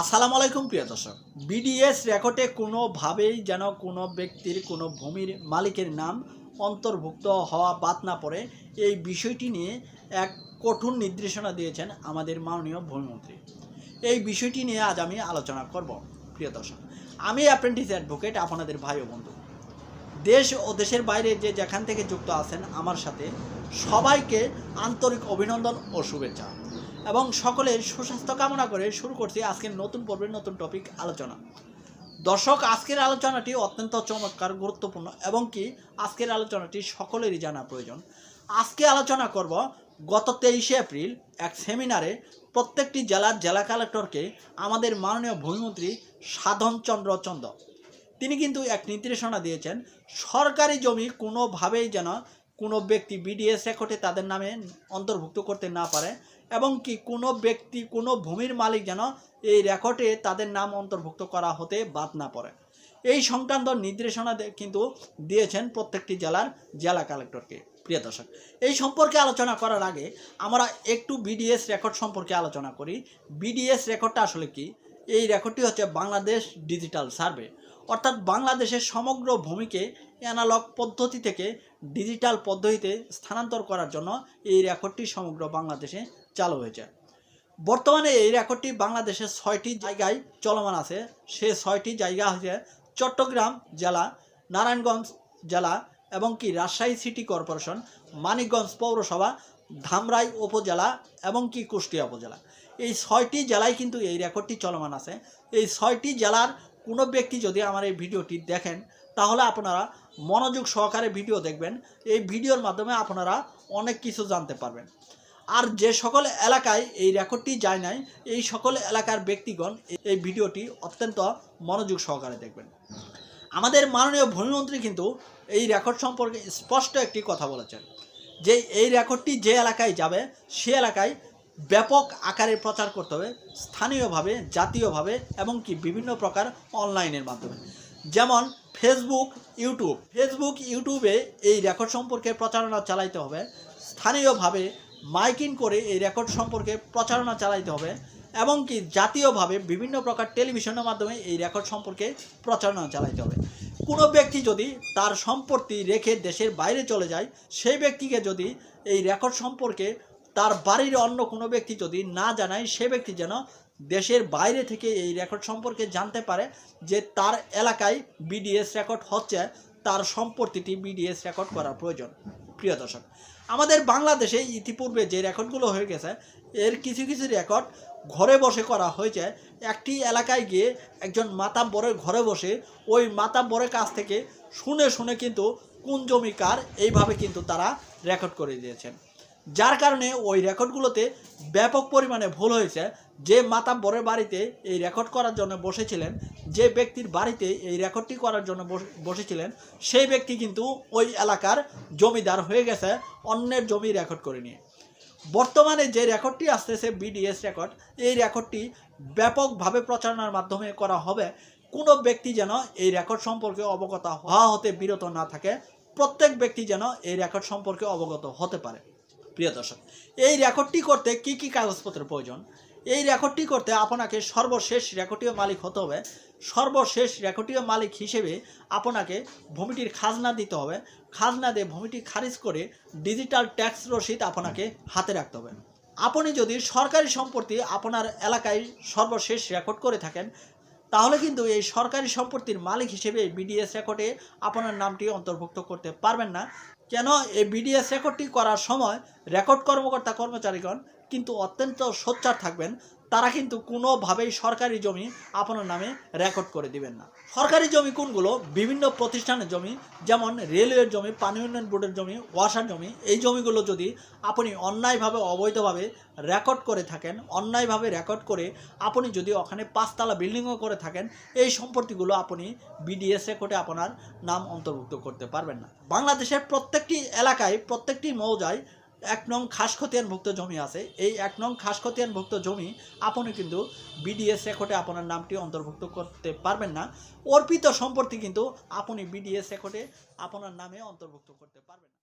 আসসালামু আলাইকুম, প্রিয় দর্শক। বিডিএস রেকর্ডে কোনোভাবেই যেন কোনো ব্যক্তির, কোনো ভূমির মালিকের নাম অন্তর্ভুক্ত হওয়া বাদ না পড়ে এই বিষয়টি নিয়ে এক কঠোর নির্দেশনা দিয়েছেন আমাদের মাননীয় ভূমিমন্ত্রী। এই বিষয়টি নিয়ে আজ আমি আলোচনা করব, প্রিয় দর্শক। আমি অ্যাপ্রেন্টিস অ্যাডভোকেট আপনাদের ভাই ও বন্ধু। দেশ ও দেশের বাইরে যে যেখান থেকে যুক্ত আছেন আমার সাথে সবাইকে আন্তরিক অভিনন্দন ও শুভেচ্ছা। এবং সকলের সুস্বাস্থ্য কামনা করে শুরু করছি আজকের নতুন পর্বের নতুন টপিক আলোচনা। দর্শক, আজকের আলোচনাটি অত্যন্ত চমৎকার, গুরুত্বপূর্ণ এবং কি আজকের আলোচনাটি সকলেরই জানা প্রয়োজন। আজকে আলোচনা করব গত তেইশে এপ্রিল এক সেমিনারে প্রত্যেকটি জেলার জেলা কালেক্টরকে আমাদের মাননীয় ভূমিমন্ত্রী সাধন চন্দ্র চন্দ। তিনি কিন্তু এক নির্দেশনা দিয়েছেন, সরকারি জমি কোনোভাবেই যেন কোনো ব্যক্তি বিডিএস রেকর্ডে তাদের নামে অন্তর্ভুক্ত করতে না পারে এবং কি কোনো ব্যক্তি, কোনো ভূমির মালিক যেন এই রেকর্ডে তাদের নাম অন্তর্ভুক্ত করা হতে বাদ না পড়ে। এই সংক্রান্ত নির্দেশনা কিন্তু দিয়েছেন প্রত্যেকটি জেলার জেলা কালেক্টরকে। প্রিয় দর্শক, এই সম্পর্কে আলোচনা করার আগে আমরা একটু বিডিএস রেকর্ড সম্পর্কে আলোচনা করি। বিডিএস রেকর্ডটা আসলে কি? এই রেকর্ডটি হচ্ছে বাংলাদেশ ডিজিটাল সার্ভে অর্থাৎ বাংলাদেশের সমগ্র ভূমিকে অ্যানালগ পদ্ধতি থেকে ডিজিটাল পদ্ধতিতে স্থানান্তর করার জন্য এই রেকর্ডটি সমগ্র বাংলাদেশে চালু হয়েছে। বর্তমানে এই রেকর্ডটি বাংলাদেশের ছয়টি জায়গায় চলমান আছে। সে ছয়টি জায়গা হচ্ছে চট্টগ্রাম জেলা, নারায়ণগঞ্জ জেলা এবং কি রাজশাহী সিটি কর্পোরেশন, মানিকগঞ্জ পৌরসভা, ধামরাই উপজেলা এবং কি কুষ্টিয়া উপজেলা। এই ছয়টি জেলায় কিন্তু এই রেকর্ডটি চলমান আছে। এই ছয়টি জেলার কোনো ব্যক্তি যদি আমার এই ভিডিওটি দেখেন, তাহলে আপনারা মনোযোগ সহকারে ভিডিও দেখবেন। এই ভিডিওর মাধ্যমে আপনারা অনেক কিছু জানতে পারবেন। আর যে সকল এলাকায় এই রেকর্ডটি যায় নাই, এই সকল এলাকার ব্যক্তিগণ এই ভিডিওটি অত্যন্ত মনোযোগ সহকারে দেখবেন। আমাদের মাননীয় ভূমিমন্ত্রী কিন্তু এই রেকর্ড সম্পর্কে স্পষ্ট একটি কথা বলেছেন যে, এই রেকর্ডটি যে এলাকায় যাবে, সে এলাকায় ব্যাপক আকারে প্রচার করতে হবে, স্থানীয়ভাবে, জাতীয়ভাবে, এবং কি বিভিন্ন প্রকার অনলাইনের মাধ্যমে। যেমন ফেসবুক ইউটিউব ফেসবুক ইউটিউবে এই রেকর্ড সম্পর্কে প্রচারণা চালাইতে হবে, স্থানীয়ভাবে মাইকিং করে এই রেকর্ড সম্পর্কে প্রচারণা চালাইতে হবে, এবং কি জাতীয়ভাবে বিভিন্ন প্রকার টেলিভিশনের মাধ্যমে এই রেকর্ড সম্পর্কে প্রচারণা চালাইতে হবে। কোনো ব্যক্তি যদি তার সম্পত্তি রেখে দেশের বাইরে চলে যায়, সেই ব্যক্তিকে যদি এই রেকর্ড সম্পর্কে তার বাড়ির অন্য কোনো ব্যক্তি যদি না জানায়, সে ব্যক্তি যেন দেশের বাইরে থেকে এই রেকর্ড সম্পর্কে জানতে পারে যে তার এলাকায় বিডিএস রেকর্ড হচ্ছে, তার সম্পত্তিটি বিডিএস রেকর্ড করা প্রয়োজন। প্রিয় দর্শক, আমাদের বাংলাদেশে ইতিপূর্বে যে রেকর্ডগুলো হয়ে গেছে, এর কিছু কিছু রেকর্ড ঘরে বসে করা হয়েছে। একটি এলাকায় গিয়ে একজন মাতাব্বরের ঘরে বসে ওই মাতাব্বরের কাছ থেকে শুনে শুনে কিন্তু কোন জমি কার এইভাবে কিন্তু তারা রেকর্ড করে দিয়েছেন। যার কারণে ওই রেকর্ডগুলোতে ব্যাপক পরিমাণে ভুল হয়েছে। যে মাতাব্বরের বাড়িতে এই রেকর্ড করার জন্য বসেছিলেন, যে ব্যক্তির বাড়িতে এই রেকর্ডটি করার জন্য বসে- বসেছিলেন, সেই ব্যক্তি কিন্তু ওই এলাকার জমিদার হয়ে গেছে, অন্যের জমি রেকর্ড করে নিয়ে। বর্তমানে যে রেকর্ডটি আসতেছে বিডিএস রেকর্ড, এই রেকর্ডটি ব্যাপকভাবে প্রচারণার মাধ্যমে করা হবে। কোনো ব্যক্তি যেন এই রেকর্ড সম্পর্কে অবগত হওয়া হতে বিরত না থাকে, প্রত্যেক ব্যক্তি যেন এই রেকর্ড সম্পর্কে অবগত হতে পারে। প্রিয় দর্শক, এই রেকর্ডটি করতে কি কি কাগজপত্রের প্রয়োজন? এই রেকর্ডটি করতে আপনাকে সর্বশেষ রেকর্ডীয় মালিক হতে হবে। সর্বশেষ রেকর্ডীয় মালিক হিসেবে আপনাকে ভূমিটির খাজনা দিতে হবে। খাজনা দিয়ে ভূমিটি খারিজ করে ডিজিটাল ট্যাক্স রসিদ আপনাকে হাতে রাখতে হবে। আপনি যদি সরকারি সম্পত্তি আপনার এলাকায় সর্বশেষ রেকর্ড করে থাকেন, তাহলে কিন্তু এই সরকারি সম্পত্তির মালিক হিসেবে বিডিএস রেকর্ডে আপনার নামটি অন্তর্ভুক্ত করতে পারবেন না। কেন এই বিডিএস রেকর্ডটি করার সময় রেকর্ড কর্মকর্তা কর্মচারীগণ কিন্তু অত্যন্ত সোচ্চার থাকবেন। তারা কিন্তু কোনোভাবেই সরকারি জমি আপনার নামে রেকর্ড করে দিবেন না। সরকারি জমি কোনগুলো? বিভিন্ন প্রতিষ্ঠানের জমি, যেমন রেলওয়ের জমি, পানি উন্নয়ন বোর্ডের জমি, ওয়াসার জমি, এই জমিগুলো যদি আপনি অন্যায়ভাবে, অবৈধভাবে রেকর্ড করে থাকেন, অন্যায়ভাবে রেকর্ড করে আপনি যদি ওখানে পাঁচতলা বিল্ডিংও করে থাকেন, এই সম্পত্তিগুলো আপনি বিডিএস রেকর্ডে আপনার নাম অন্তর্ভুক্ত করতে পারবেন না। বাংলাদেশের প্রত্যেকটি এলাকায়, প্রত্যেকটি মৌজায় এক নং খাস খতিয়ানভুক্ত জমি আছে। এই এক নং খাস খতিয়ানভুক্ত জমি আপনি কিন্তু বিডিএস রেকর্ডে আপনার নামটি অন্তর্ভুক্ত করতে পারবেন না। অর্পিত সম্পত্তি কিন্তু আপনি বিডিএস রেকর্ডে আপনার নামে অন্তর্ভুক্ত করতে পারবেন